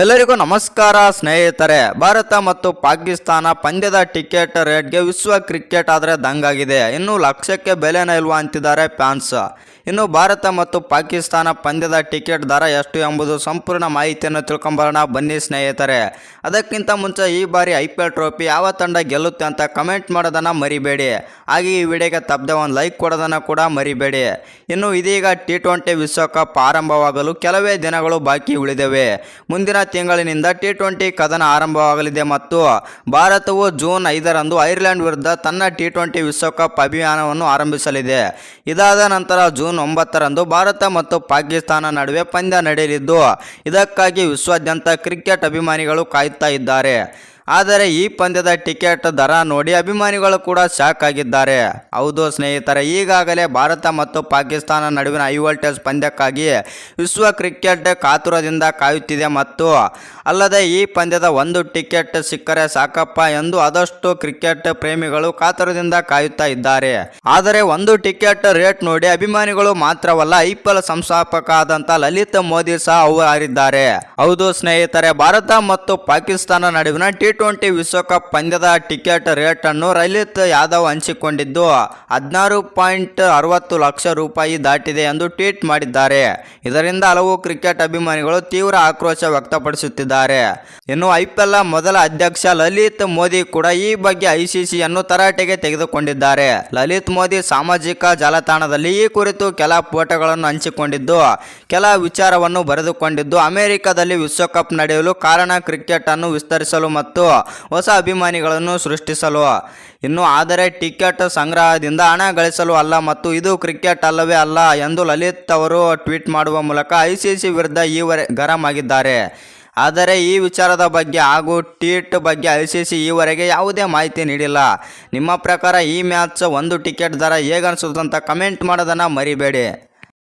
ಎಲ್ಲರಿಗೂ ನಮಸ್ಕಾರ ಸ್ನೇಹಿತರೆ. ಭಾರತ ಮತ್ತು ಪಾಕಿಸ್ತಾನ ಪಂದ್ಯದ ಟಿಕೆಟ್ ರೇಟ್ಗೆ ವಿಶ್ವ ಕ್ರಿಕೆಟ್ ಆದರೆ ದಂಗಾಗಿದೆ. ಇನ್ನು ಲಕ್ಷಕ್ಕೆ ಬೆಲೆನ ಇಲ್ವಾ ಅಂತಿದ್ದಾರೆ ಫ್ಯಾನ್ಸ್. ಇನ್ನು ಭಾರತ ಮತ್ತು ಪಾಕಿಸ್ತಾನ ಪಂದ್ಯದ ಟಿಕೆಟ್ ದರ ಎಷ್ಟು ಎಂಬುದು ಸಂಪೂರ್ಣ ಮಾಹಿತಿಯನ್ನು ತಿಳ್ಕೊಂಬರೋಣ. ಬನ್ನಿ ಸ್ನೇಹಿತರೆ. ಅದಕ್ಕಿಂತ ಮುಂಚೆ ಈ ಬಾರಿ ಐ ಪಿ ಎಲ್ ಟ್ರೋಫಿ ಯಾವ ತಂಡ ಗೆಲ್ಲುತ್ತೆ ಅಂತ ಕಮೆಂಟ್ ಮಾಡೋದನ್ನು ಮರಿಬೇಡಿ. ಹಾಗೆ ಈ ವಿಡಿಯೋಗೆ ತಪ್ಪದೆ ಒಂದು ಲೈಕ್ ಕೊಡೋದನ್ನು ಕೂಡ ಮರಿಬೇಡಿ. ಇನ್ನು ಇದೀಗ ಟಿ ಟ್ವೆಂಟಿ ವಿಶ್ವಕಪ್ ಆರಂಭವಾಗಲು ಕೆಲವೇ ದಿನಗಳು ಬಾಕಿ ಉಳಿದಿವೆ. ಮುಂದಿನ ತಿಂಗಳಿನಿಂದ ಟಿ ಟ್ವೆಂಟಿ ಕದನ ಆರಂಭವಾಗಲಿದೆ ಮತ್ತು ಭಾರತವು ಜೂನ್ ಐದರಂದು ಐರ್ಲೆಂಡ್ ವಿರುದ್ಧ ತನ್ನ ಟಿ ಟ್ವೆಂಟಿ ವಿಶ್ವಕಪ್ ಅಭಿಯಾನವನ್ನು ಆರಂಭಿಸಲಿದೆ. ಇದಾದ ನಂತರ ಜೂನ್ ಒಂಬತ್ತರಂದು ಭಾರತ ಮತ್ತು ಪಾಕಿಸ್ತಾನ ನಡುವೆ ಪಂದ್ಯ ನಡೆಯಲಿದ್ದು, ಇದಕ್ಕಾಗಿ ವಿಶ್ವಾದ್ಯಂತ ಕ್ರಿಕೆಟ್ ಅಭಿಮಾನಿಗಳು ಕಾಯುತ್ತಾ ಇದ್ದಾರೆ. ಆದರೆ ಈ ಪಂದ್ಯದ ಟಿಕೆಟ್ ದರ ನೋಡಿ ಅಭಿಮಾನಿಗಳು ಕೂಡ ಶಾಕ್ ಆಗಿದ್ದಾರೆ. ಹೌದು ಸ್ನೇಹಿತರೆ, ಈಗಾಗಲೇ ಭಾರತ ಮತ್ತು ಪಾಕಿಸ್ತಾನ ನಡುವಿನ ಹೈ ವೋಲ್ಟೇಜ್ ಪಂದ್ಯಕ್ಕಾಗಿ ವಿಶ್ವ ಕ್ರಿಕೆಟ್ ಕಾತುರದಿಂದ ಕಾಯುತ್ತಿದೆ ಮತ್ತು ಅಲ್ಲದೆ ಈ ಪಂದ್ಯದ ಒಂದು ಟಿಕೆಟ್ ಸಿಕ್ಕರೆ ಸಾಕಪ್ಪ ಎಂದು ಆದಷ್ಟು ಕ್ರಿಕೆಟ್ ಪ್ರೇಮಿಗಳು ಕಾತುರದಿಂದ ಕಾಯುತ್ತಾ ಇದ್ದಾರೆ. ಆದರೆ ಒಂದು ಟಿಕೆಟ್ ರೇಟ್ ನೋಡಿ ಅಭಿಮಾನಿಗಳು ಮಾತ್ರವಲ್ಲ ಐ ಪಿ ಸಂಸ್ಥಾಪಕ ಆದಂತ ಲಲಿತ್ ಮೋದಿ ಸಹ ಅವರಿದ್ದಾರೆ ಹೌದು ಸ್ನೇಹಿತರೆ, ಭಾರತ ಮತ್ತು ಪಾಕಿಸ್ತಾನ ನಡುವಿನ ಟಿ ಟ್ವೆಂಟಿ ವಿಶ್ವಕಪ್ ಪಂದ್ಯದ ಟಿಕೆಟ್ ರೇಟನ್ನು ರಲಿತ್ ಯಾದವ್ ಹಂಚಿಕೊಂಡಿದ್ದು, ಹದಿನಾರು ಪಾಯಿಂಟ್ ಅರವತ್ತು ಲಕ್ಷ ರೂಪಾಯಿ ದಾಟಿದೆ ಎಂದು ಟ್ವೀಟ್ ಮಾಡಿದ್ದಾರೆ. ಇದರಿಂದ ಹಲವು ಕ್ರಿಕೆಟ್ ಅಭಿಮಾನಿಗಳು ತೀವ್ರ ಆಕ್ರೋಶ ವ್ಯಕ್ತಪಡಿಸುತ್ತಿದ್ದಾರೆ. ಇನ್ನು ಐಪಿಎಲ್ನ ಮೊದಲ ಅಧ್ಯಕ್ಷ ಲಲಿತ್ ಮೋದಿ ಕೂಡ ಈ ಬಗ್ಗೆ ಐಸಿಸಿಯನ್ನು ತರಾಟೆಗೆ ತೆಗೆದುಕೊಂಡಿದ್ದಾರೆ. ಲಲಿತ್ ಮೋದಿ ಸಾಮಾಜಿಕ ಜಾಲತಾಣದಲ್ಲಿ ಈ ಕುರಿತು ಕೆಲ ಫೋಟೋಗಳನ್ನು ಹಂಚಿಕೊಂಡಿದ್ದು, ಕೆಲ ವಿಚಾರವನ್ನು ಬರೆದುಕೊಂಡಿದ್ದು, ಅಮೆರಿಕದಲ್ಲಿ ವಿಶ್ವಕಪ್ ನಡೆಯಲು ಕಾರಣ ಕ್ರಿಕೆಟ್ ಅನ್ನು ವಿಸ್ತರಿಸಲು ಮತ್ತು ಹೊಸ ಅಭಿಮಾನಿಗಳನ್ನು ಸೃಷ್ಟಿಸಲು. ಇನ್ನು ಆದರೆ ಟಿಕೆಟ್ ಸಂಗ್ರಹದಿಂದ ಹಣ ಗಳಿಸಲು ಅಲ್ಲ ಮತ್ತು ಇದು ಕ್ರಿಕೆಟ್ ಅಲ್ಲವೇ ಅಲ್ಲ ಎಂದು ಲಲಿತ್ ಅವರು ಟ್ವೀಟ್ ಮಾಡುವ ಮೂಲಕ ಐಸಿಸಿ ವಿರುದ್ಧ ಈವರೆ ಗರಂ ಆಗಿದ್ದಾರೆ ಆದರೆ ಈ ವಿಚಾರದ ಬಗ್ಗೆ ಹಾಗೂ ಟ್ವೀಟ್ ಬಗ್ಗೆ ಐಸಿಸಿ ಈವರೆಗೆ ಯಾವುದೇ ಮಾಹಿತಿ ನೀಡಿಲ್ಲ. ನಿಮ್ಮ ಪ್ರಕಾರ ಈ ಮ್ಯಾಚ್ ಒಂದು ಟಿಕೆಟ್ ದರ ಹೇಗನ್ಸುತ್ತಂತ ಕಮೆಂಟ್ ಮಾಡೋದನ್ನು ಮರಿಬೇಡಿ.